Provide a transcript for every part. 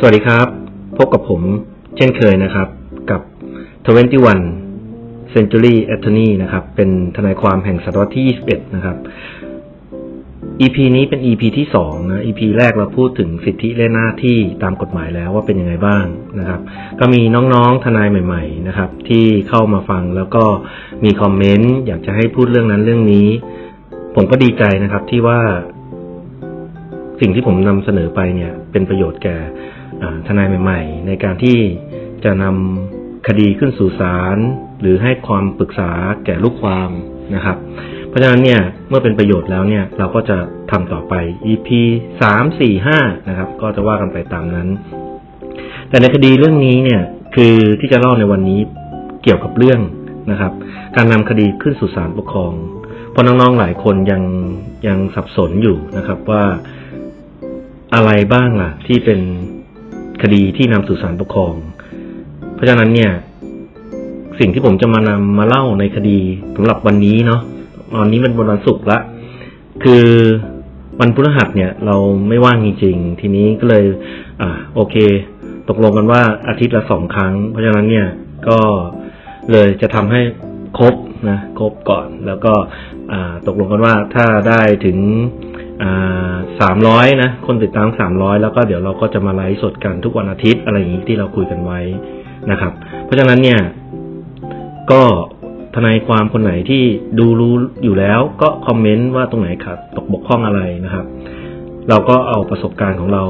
สวัสดีครับ พบกับผมเช่นเคยนะครับ กับ 21 Century Attorney นะครับ เป็นทนายความแห่งศตวรรษที่ 21 นะครับ EP นี้เป็น EP ที่2นะ EP แรกเราพูดถึงสิทธิและหน้าที่ตามกฎหมายแล้วว่าเป็นยังไงบ้างนะครับ ก็มีน้องๆทนายใหม่ ๆ นะครับ ที่เข้ามาฟังแล้วก็มีคอมเมนต์อยากจะให้พูดเรื่องนั้นเรื่องนี้ ผมก็ดีใจนะครับที่ว่า สิ่งที่ผมนำเสนอไปเนี่ย เป็นประโยชน์แก่ ทนายใหม่ ๆ ในการที่จะนำคดีขึ้นสู่ศาลหรือให้ความปรึกษาแก่ลูกความนะครับ เพราะฉะนั้นเนี่ยเมื่อเป็นประโยชน์แล้วเนี่ยเราก็จะทำต่อไป EP สามสี่ห้านะครับ ก็จะว่ากันไปตามนั้น แต่ในคดีเรื่องนี้เนี่ยคือที่จะเล่าในวันนี้เกี่ยวกับเรื่องนะครับ การนำคดีขึ้นสู่ศาลปกครองเพราะน้องๆหลายคนยังยังสับสนอยู่นะครับว่าอะไรบ้างล่ะที่เป็น คดีที่นำสู่ศาลปกครอง เพราะฉะนั้นเนี่ย สิ่งที่ผมจะมานำมาเล่าในคดีสำหรับวันนี้เนาะวันนี้เป็นวันศุกร์ละคือวันพฤหัสเนี่ย เราไม่ว่างจริงๆทีนี้ก็เลย อ่า โอเค ตกลงกันว่าอาทิตย์ละสองครั้ง เพราะฉะนั้นเนี่ยก็เลยจะทำให้ครบนะครบก่อน แล้วก็อ่าตกลงกันว่าถ้าได้ถึง สามร้อยนะ คนติดตามสามร้อยแล้วก็เดี๋ยวเราก็จะมาไลฟ์สดกันทุกวันอาทิตย์อะไรอย่างนี้ที่เราคุยกันไว้นะครับ เพราะฉะนั้นเนี่ย ก็ทนายความคนไหนที่ดูรู้อยู่แล้วก็คอมเมนต์ว่าตรงไหนขาดตกบกพร่องอะไรนะครับ เราก็เอาประสบการณ์ของเรา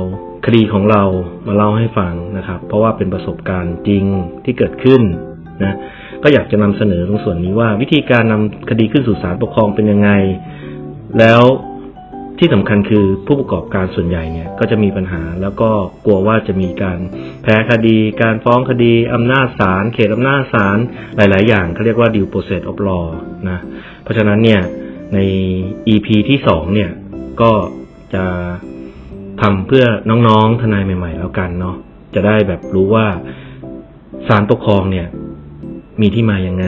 คดีของเรามาเล่าให้ฟังนะครับ เพราะว่าเป็นประสบการณ์จริงที่เกิดขึ้นนะก็อยากจะนำเสนอตรงส่วนนี้ว่าวิธีการนำคดีขึ้นสู่ศาลปกครองเป็นยังไง แล้ว ที่สำคัญคือผู้ประกอบการส่วนใหญ่เนี่ยก็จะมีปัญหาแล้วก็กลัวว่าจะมีการแพ้คดี การฟ้องคดีอำนาจศาลเขตอำนาจศาลหลาย ๆ อย่างเขาเรียกว่า due process of law นะเพราะฉะนั้นเนี่ยใน EP ที่สองเนี่ยก็จะทำเพื่อน้องๆทนายใหม่ ๆ แล้วกันเนาะจะได้แบบรู้ว่าศาลปกครองเนี่ยมีที่มายังไง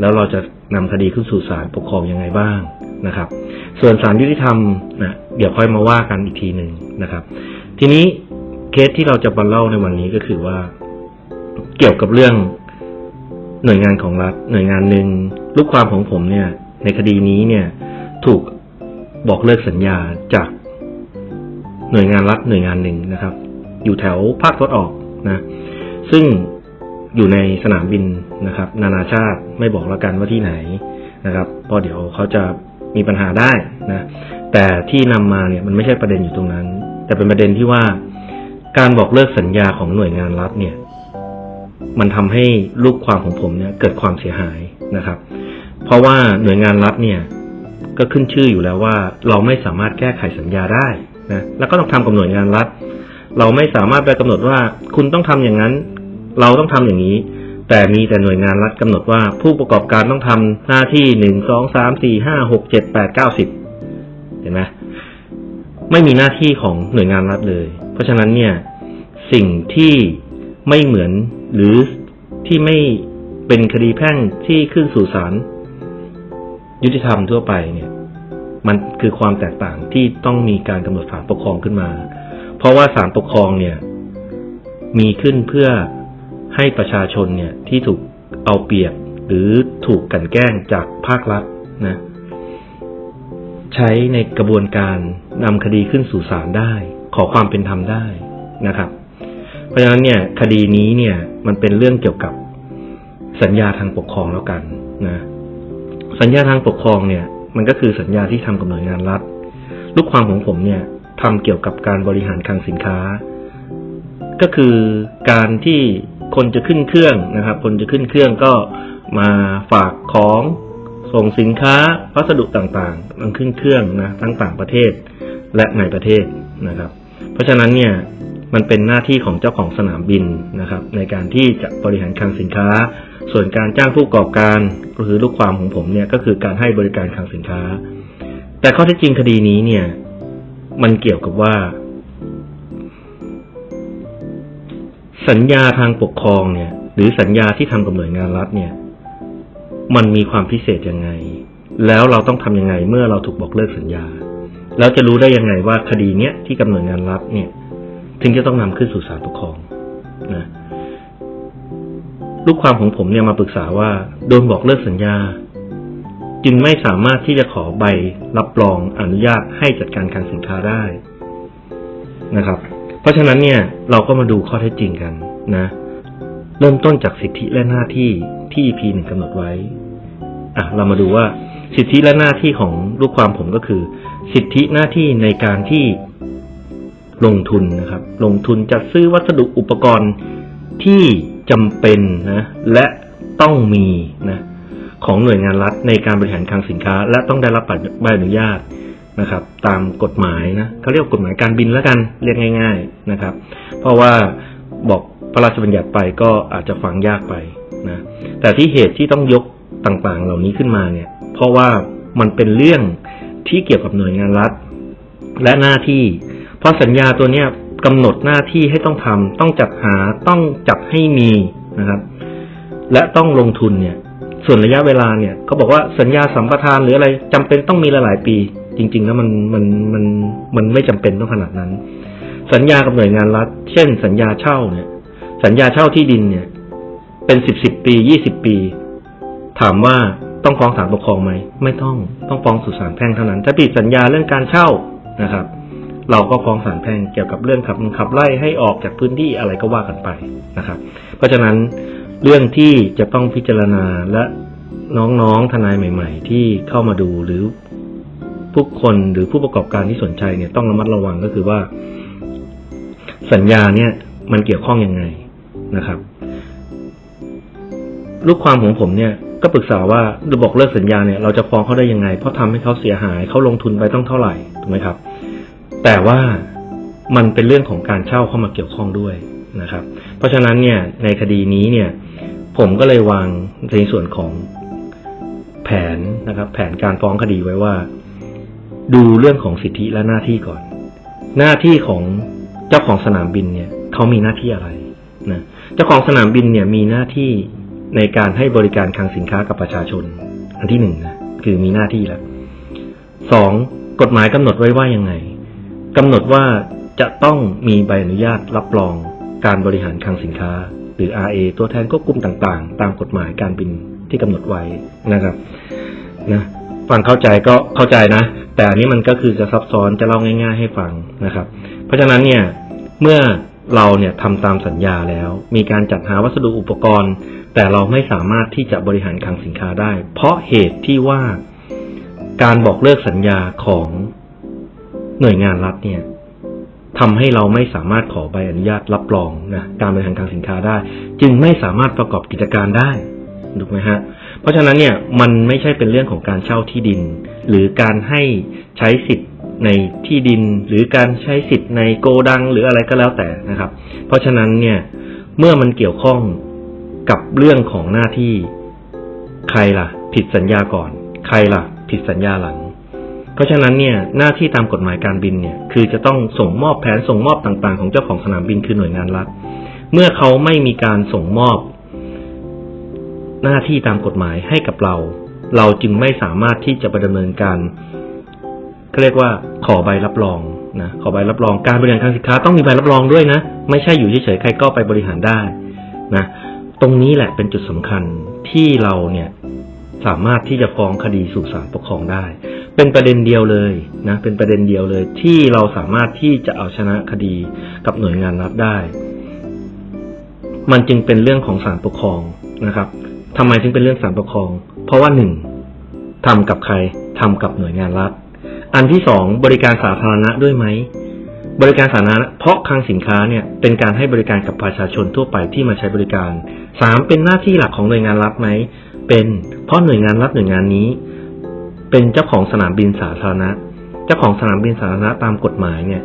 แล้วเราจะนำคดีขึ้นสู่ศาลปกครองยังไงบ้าง นะครับ ส่วนศาลยุติธรรมนะเดี๋ยวค่อยมาว่ากันอีกทีหนึ่งนะครับ ทีนี้เคสที่เราจะมาเล่าในวันนี้ก็คือว่า เกี่ยวกับเรื่องหน่วยงานของรัฐหน่วยงานหนึ่งลูกความของผมเนี่ย ในคดีนี้เนี่ย ถูกบอกเลิกสัญญาจากหน่วยงานรัฐหน่วยงานหนึ่งนะครับ อยู่แถวภาคตะวันออกนะ ซึ่งอยู่ในสนามบินนะครับ นานาชาติไม่บอกแล้วกันว่าที่ไหนนะครับเพราะเดี๋ยวเขาจะ มีปัญหาได้นะแต่ที่นำมาเนี่ยมันไม่ใช่ประเด็นอยู่ตรงนั้น แต่เป็นประเด็นที่ว่า การบอกเลิกสัญญาของหน่วยงานรัฐเนี่ย มันทำให้ลูกความของผมเนี่ย เกิดความเสียหายนะครับ เพราะว่าหน่วยงานรัฐเนี่ย ก็ขึ้นชื่ออยู่แล้วว่า เราไม่สามารถแก้ไขสัญญาได้นะแล้วก็ต้องทำกับหน่วยงานรัฐ เราไม่สามารถไปกำหนดว่า คุณต้องทำอย่างนั้น เราต้องทำอย่างนี้ แต่มีแต่หน่วยงานรัฐกำหนดว่าผู้ประกอบการต้องทำหน้าที่หนึ่งสองสามสี่ห้าหกเจ็ดแปดเก้าสิบเห็นไหมไม่มีหน้าที่ของหน่วยงานรัฐเลย เพราะฉะนั้นเนี่ย สิ่งที่ไม่เหมือนหรือที่ไม่เป็นคดีแพ่งที่ขึ้นสู่ศาลยุติธรรมทั่วไปเนี่ย มันคือความแตกต่างที่ต้องมีการกำหนดศาลปกครองขึ้นมา เพราะว่าศาลปกครองเนี่ย มีขึ้นเพื่อ ให้ประชาชนเนี่ยที่ถูกเอาเปรียบหรือถูกกลั่นแกล้งจากภาครัฐนะใช้ในกระบวนการนำคดีขึ้นสู่ศาลได้ ขอความเป็นธรรมได้นะครับ เพราะฉะนั้นเนี่ยคดีนี้เนี่ยมันเป็นเรื่องเกี่ยวกับสัญญาทางปกครองแล้วกันนะสัญญาทางปกครองเนี่ย มันก็คือสัญญาที่ทำกับหน่วยงานรัฐ ลูกความของผมเนี่ยทำเกี่ยวกับการบริหารคลังสินค้า ก็คือการที่ คนจะขึ้นเครื่องนะครับ คนจะขึ้นเครื่องก็มาฝากของส่งสินค้าพัสดุต่างๆมันขึ้นเครื่องนะทั้งต่างประเทศและในประเทศนะครับ เพราะฉะนั้นเนี่ยมันเป็นหน้าที่ของเจ้าของสนามบินนะครับ ในการที่จะบริหารคลังสินค้า ส่วนการจ้างผู้ประกอบการก็คือลูกความของผมเนี่ยก็คือการให้บริการคลังสินค้า แต่ข้อเท็จจริงคดีนี้เนี่ย มันเกี่ยวกับว่า สัญญาทางปกครองเนี่ย หรือสัญญาที่ทำกับหน่วยงานรัฐเนี่ย มันมีความพิเศษยังไง แล้วเราต้องทำยังไงเมื่อเราถูกบอกเลิกสัญญา แล้วจะรู้ได้ยังไงว่าคดีเนี้ยที่กับหน่วยงานรัฐเนี่ย ถึงจะต้องนำขึ้นสู่ศาลปกครองนะลูกความของผมเนี่ยมาปรึกษาว่าโดนบอกเลิกสัญญา จึงไม่สามารถที่จะขอใบรับรองอนุญาตให้จัดการการสินค้าได้นะครับ ราะฉะนั้นเนี่ยเราก็มาดูข้อเท็จจริงกันนะ เริ่มต้นจากสิทธิและหน้าที่ที่ EP หนึ่งกำหนดไว้อะเรามาดูว่าสิทธิและหน้าที่ของลูกความผมก็คือ สิทธิหน้าที่ในการที่ลงทุนนะครับ ลงทุนจัดซื้อวัสดุอุปกรณ์ที่จำเป็นนะและต้องมีนะของหน่วยงานรัฐในการบริหารคลังสินค้า และต้องได้รับใบอนุญาต นะครับ ตามกฎหมายนะเขาเรียกกฎหมายการบินแล้วกันเรียกง่าย ๆนะครับ เพราะว่าบอกพระราชบัญญัติไปก็อาจจะฟังยากไปนะแต่ที่เหตุที่ต้องยกต่างๆ เหล่านี้ขึ้นมาเนี่ย เพราะว่ามันเป็นเรื่องที่เกี่ยวกับหน่วยงานรัฐ และหน้าที่ เพราะสัญญาตัวเนี้ยกำหนดหน้าที่ให้ต้องทำต้องจัดหาต้องจัดให้มีนะครับ และต้องลงทุนเนี่ย ส่วนระยะเวลาเนี่ยเขาบอกว่าสัญญาสัมปทานหรืออะไรจำเป็นต้องมีหลายๆปี จริง ๆ แล้วมันมันมันมันไม่จำเป็นต้องขนาดนั้น สัญญากับหน่วยงานรัฐ เช่น สัญญาเช่าเนี่ย สัญญาเช่าที่ดินเนี่ย เป็นสิบสิบปียี่สิบปี ถามว่าต้องฟ้องศาลปกครองไหมไม่ต้องต้องฟ้องสู่ศาลแพ่งเท่านั้น ถ้าผิดสัญญาเรื่องการเช่านะครับ เราก็ฟ้องศาลแพ่งเกี่ยวกับเรื่องขับขับไล่ให้ออกจากพื้นที่อะไรก็ว่ากันไปนะครับ เพราะฉะนั้น เรื่องที่จะต้องพิจารณาและน้องๆทนายใหม่ ๆ ที่เข้ามาดูหรือผู้คนหรือผู้ประกอบการที่สนใจเนี่ยต้องระมัดระวังก็คือว่า สัญญาเนี่ย มันเกี่ยวข้องยังไงนะครับลูกความของผมเนี่ยก็ปรึกษาว่าระบอกเลิกสัญญาเนี่ยเราจะฟ้องเขาได้ยังไง เพราะทำให้เขาเสียหายเขาลงทุนไปต้องเท่าไหร่ถูกไหมครับ แต่ว่ามันเป็นเรื่องของการเช่าเข้ามาเกี่ยวข้องด้วยนะครับ เพราะฉะนั้นเนี่ยในคดีนี้เนี่ย ผมก็เลยวางในส่วนของแผนนะครับ แผนการฟ้องคดีไว้ว่า ดูเรื่องของสิทธิและหน้าที่ก่อน หน้าที่ของเจ้าของสนามบินเนี่ยเขามีหน้าที่อะไรนะเจ้าของสนามบินเนี่ยมีหน้าที่ในการให้บริการคลังสินค้ากับประชาชน อันที่หนึ่งนะคือมีหน้าที่แล้วสองกฎหมายกำหนดไว้ว่ายังไงกำหนดว่าจะต้องมีใบอนุญาตรับรองการบริหารคลังสินค้า หรือ RA ตัวแทนควบคุมต่างๆ ตามกฎหมายการบินที่กำหนดไว้นะครับนะฟังเข้าใจก็เข้าใจนะ แต่อันนี้มันก็คือจะซับซ้อนจะเล่าง่าย ๆ ให้ฟังนะครับ เพราะฉะนั้นเนี่ยเมื่อเราเนี่ยทำตามสัญญาแล้ว มีการจัดหาวัสดุอุปกรณ์ แต่เราไม่สามารถที่จะบริหารคลังสินค้าได้ เพราะเหตุที่ว่าการบอกเลิกสัญญาของหน่วยงานรัฐเนี่ย ทำให้เราไม่สามารถขอใบอนุญาตรับรองนะการบริหารคลังสินค้าได้ จึงไม่สามารถประกอบกิจการได้ถูกไหมฮะเพราะฉะนั้นเนี่ยมันไม่ใช่เป็นเรื่องของการเช่าที่ดิน หรือการให้ใช้สิทธิ์ในที่ดิน หรือการใช้สิทธิ์ในโกดังหรืออะไรก็แล้วแต่นะครับ เพราะฉะนั้นเนี่ยเมื่อมันเกี่ยวข้องกับเรื่องของหน้าที่ ใครล่ะ ผิดสัญญาก่อน ใครล่ะ ผิดสัญญาหลัง เพราะฉะนั้นเนี่ยหน้าที่ตามกฎหมายการบินเนี่ยคือจะต้องส่งมอบแผนส่งมอบต่างๆ ของเจ้าของสนามบินคือหน่วยงานรัฐ เมื่อเขาไม่มีการส่งมอบ หน้าที่ตามกฎหมายให้กับเรา เราจึงไม่สามารถที่จะไปดำเนินการเขาเรียกว่าขอใบรับรองนะขอใบรับรองการบริหารการสินค้าต้องมีใบรับรองด้วยนะ ไม่ใช่อยู่เฉยๆใครก็ไปบริหารได้นะตรงนี้แหละเป็นจุดสำคัญที่เราเนี่ยสามารถที่จะฟ้องคดีสู่ศาลปกครองได้ เป็นประเด็นเดียวเลยนะเป็นประเด็นเดียวเลย ที่เราสามารถที่จะเอาชนะคดีกับหน่วยงานรัฐได้ มันจึงเป็นเรื่องของศาลปกครองนะครับทำไมถึงเป็นเรื่องศาลปกครอง เพราะว่าหนึ่งทำกับใครทำกับหน่วยงานรัฐ อันที่สองบริการสาธารณะด้วยไหมบริการสาธารณะเพราะคลังสินค้าเนี่ยเป็นการให้บริการกับประชาชนทั่วไปที่มาใช้บริการสามเป็นหน้าที่หลักของหน่วยงานรัฐไหมเป็นเพราะหน่วยงานรัฐหน่วยงานนี้ เป็นเจ้าของสนามบินสาธารณะ เจ้าของสนามบินสาธารณะตามกฎหมายเนี่ย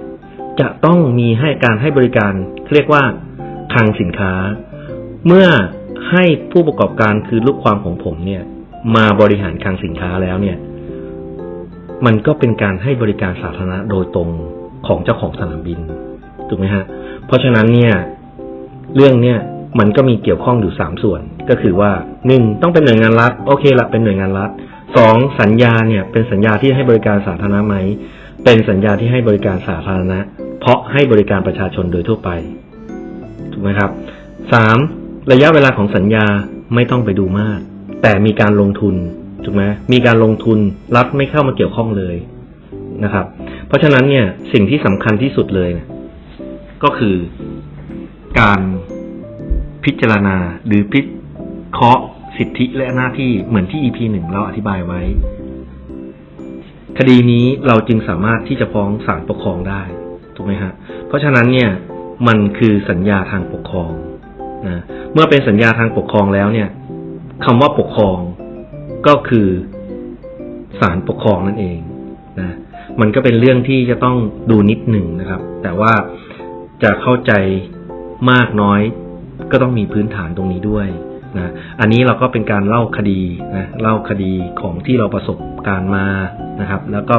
จะต้องมีให้การให้บริการเรียกว่าคลังสินค้า เมื่อให้ผู้ประกอบการคือลูกความของผมเนี่ย มาบริหารคลังสินค้าแล้วเนี่ย มันก็เป็นการให้บริการสาธารณะโดยตรงของเจ้าของสนามบินถูกไหมฮะ เพราะฉะนั้นเนี่ย เรื่องเนี่ยมันก็มีเกี่ยวข้องอยู่สามส่วน ก็คือว่าหนึ่งต้องเป็นหน่วยงานรัฐ โอเคละเป็นหน่วยงานรัฐ สองสัญญาเนี่ยเป็นสัญญาที่ให้บริการสาธารณะไหม เป็นสัญญาที่ให้บริการสาธารณะ เพราะให้บริการประชาชนโดยทั่วไปถูกไหมครับสามระยะเวลาของสัญญาไม่ต้องไปดูมาก แต่มีการลงทุนถูกไหมมีการลงทุนรัฐไม่เข้ามาเกี่ยวข้องเลยนะครับ เพราะฉะนั้นเนี่ยสิ่งที่สำคัญที่สุดเลยเนี่ยก็คือการพิจารณาหรือพิเคราะห์ สิทธิและหน้าที่เหมือนที่ EP หนึ่งเราอธิบายไว้ คดีนี้เราจึงสามารถที่จะฟ้องศาลปกครองได้ถูกไหมฮะเพราะฉะนั้นเนี่ยมันคือสัญญาทางปกครองนะเมื่อเป็นสัญญาทางปกครองแล้วเนี่ยคำว่าปกครองก็คือศาลปกครองนั่นเองนะมันก็เป็นเรื่องที่จะต้องดูนิดหนึ่งนะครับ แต่ว่าจะเข้าใจมากน้อยก็ต้องมีพื้นฐานตรงนี้ด้วย นะอันนี้เราก็เป็นการเล่าคดีนะเล่าคดีของที่เราประสบการณ์มานะครับ แล้วก็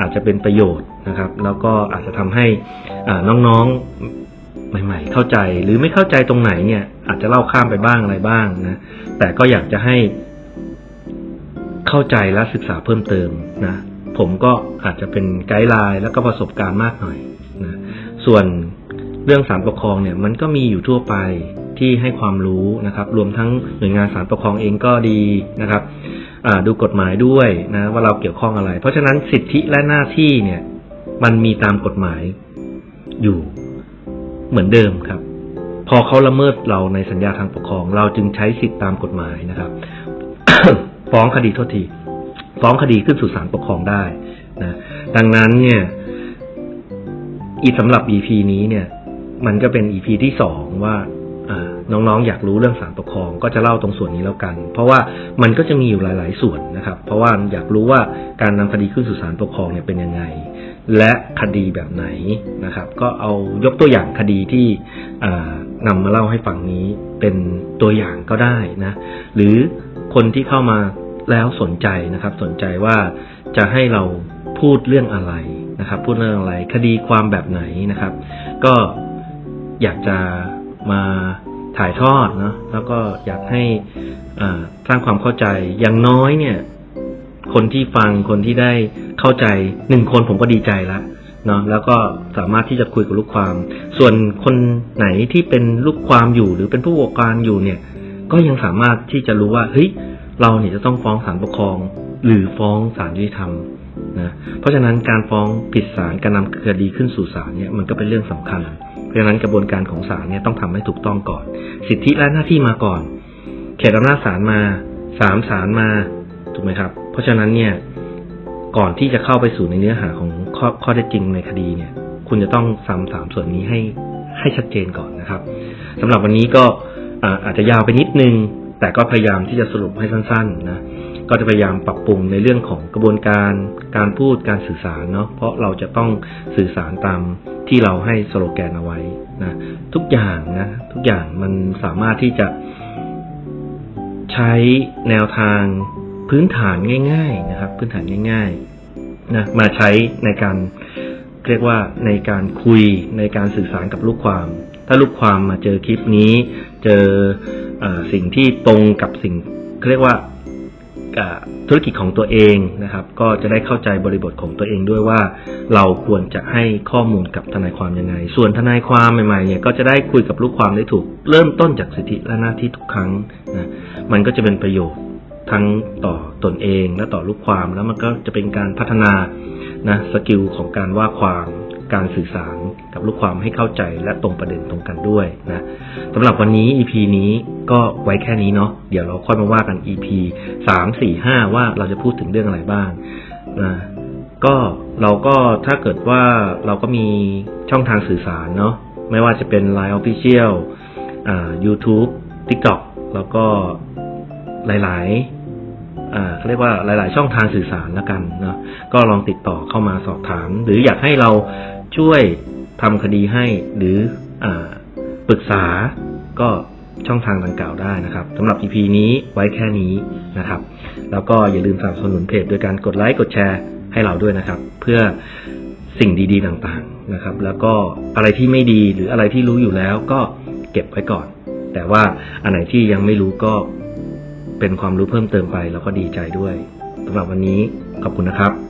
อาจจะเป็นประโยชน์นะครับ แล้วก็อาจจะทำให้น้องๆใหม่ ๆ เข้าใจหรือไม่เข้าใจตรงไหนเนี่ย อาจจะเล่าข้ามไปบ้างอะไรบ้างนะแต่ก็อยากจะให้เข้าใจและศึกษาเพิ่มเติมนะผมก็อาจจะเป็นไกด์ไลน์แล้วก็ประสบการณ์มากหน่อยนะส่วนเรื่องศาลปกครองเนี่ยมันก็มีอยู่ทั่วไป ที่ให้ความรู้นะครับ รวมทั้งหน่วยงานศาลปกครองเองก็ดีนะครับดูกฎหมายด้วยนะว่าเราเกี่ยวข้องอะไร เพราะฉะนั้นสิทธิและหน้าที่เนี่ยมันมีตามกฎหมายอยู่เหมือนเดิมครับ พอเขาละเมิดเราในสัญญาทางปกครอง เราจึงใช้สิทธิตามกฎหมายนะครับ ฟ้องคดีโทษทีฟ้องคดีขึ้นสู่ศาลปกครองได้นะดังนั้นเนี่ยอีสำหรับ EP นี้เนี่ย มันก็เป็น EP ที่สองว่า น้องๆ อยากรู้เรื่องศาลปกครอง ก็จะเล่าตรงส่วนนี้แล้วกัน เพราะว่ามันก็จะมีอยู่หลาย ๆ ส่วนนะครับ เพราะว่าอยากรู้ว่าการนำคดีขึ้นสู่ศาลปกครองเนี่ยเป็นยังไง และคดีแบบไหนนะครับ ก็เอายกตัวอย่างคดีที่อ่านำมาเล่าให้ฟังนี้เป็นตัวอย่างก็ได้นะหรือคนที่เข้ามาแล้วสนใจนะครับ สนใจว่าจะให้เราพูดเรื่องอะไรนะครับ พูดเรื่องอะไร คดีความแบบไหนนะครับ ก็อยากจะมา ถ่ายทอดเนาะแล้วก็อยากให้อ่าสร้างความเข้าใจอย่างน้อยเนี่ย คนที่ฟังคนที่ได้เข้าใจหนึ่งคนผมก็ดีใจละเนาะแล้วก็สามารถที่จะคุยกับลูกความ ส่วนคนไหนที่เป็นลูกความอยู่ หรือเป็นผู้ปกครองอยู่เนี่ย ก็ยังสามารถที่จะรู้ว่าเฮ้ยเราเนี่ยจะต้องฟ้องศาลปกครอง หรือฟ้องศาลยุติธรรมนะเพราะฉะนั้นการฟ้องผิดศาลการนำคดีขึ้นสู่ศาลเนี่ยมันก็เป็นเรื่องสำคัญ เพราะฉะนั้นกระบวนการของศาลเนี่ยต้องทำให้ถูกต้องก่อน สิทธิและหน้าที่มาก่อน เขตอำนาจศาลมาสามศาลมาถูกไหมครับ เพราะฉะนั้นเนี่ยก่อนที่จะเข้าไปสู่ในเนื้อหาของข้อข้อเท็จจริงในคดีเนี่ย คุณจะต้องซ้ำสามส่วนนี้ให้ให้ชัดเจนก่อนนะครับสำหรับวันนี้ก็อาอาจจะยาวไปนิดนึง แต่ก็พยายามที่จะสรุปให้สั้นๆนะก็จะพยายามปรับปรุงในเรื่องของกระบวนการการพูดการสื่อสารเนาะเพราะเราจะต้องสื่อสารตามที่เราให้สโลแกนเอาไว้นะทุกอย่างนะทุกอย่างมันสามารถที่จะใช้แนวทางพื้นฐานง่าย ๆนะครับ พื้นฐานง่ายๆนะมาใช้ในการเรียกว่าในการคุยในการสื่อสารกับลูกความ ถ้าลูกความมาเจอคลิปนี้ เจออสิ่งที่ตรงกับสิ่งเรียกว่าอ่าธุรกิจของตัวเองนะครับ ก็จะได้เข้าใจบริบทของตัวเองด้วยว่า เราควรจะให้ข้อมูลกับทนายความยังไง ส่วนทนายความใหม่ๆเนี่ยก็จะได้คุยกับลูกความได้ถูก เริ่มต้นจากสิทธิและหน้าที่ทุกครั้งนะมันก็จะเป็นประโยชน์ทั้งต่อตนเองและต่อลูกความแล้วมันก็จะเป็นการพัฒนานะสกิลของการว่าความ การสื่อสารกับลูกความให้เข้าใจและตรงประเด็นตรงกันด้วยนะสำหรับวันนี้ EP นี้ก็ไว้แค่นี้เนาะเดี๋ยวเราค่อยมาว่ากัน EP สามสี่ห้าว่าเราจะพูดถึงเรื่องอะไรบ้างนะก็เราก็ถ้าเกิดว่าเราก็มีช่องทางสื่อสารเนาะไม่ว่าจะเป็น Line Official อ่า YouTube TikTok แล้วก็หลาย ๆ เขาเรียกว่าหลาย ๆ ช่องทางสื่อสารแล้วกันเนาะก็ลองติดต่อเข้ามาสอบถาม หรืออยากให้เราช่วยทำคดีให้หรืออปรึกษาก็ช่องทางดังกล่าวได้นะครับสำหรับ EP นี้ไว้แค่นี้นะครับ แล้วก็อย่าลืมสนับสนุนเพจโดยการกดไลค์กดแชร์ให้เราด้วยนะครับ เพื่อสิ่งดี ๆ ต่าง ๆ นะครับ แล้วก็อะไรที่ไม่ดีหรืออะไรที่รู้อยู่แล้วก็เก็บไว้ก่อน แต่ว่าอันไหนที่ยังไม่รู้ก็ เป็นความรู้เพิ่มเติมไปเราก็ดีใจด้วยสำหรับวันนี้ขอบคุณนะครับ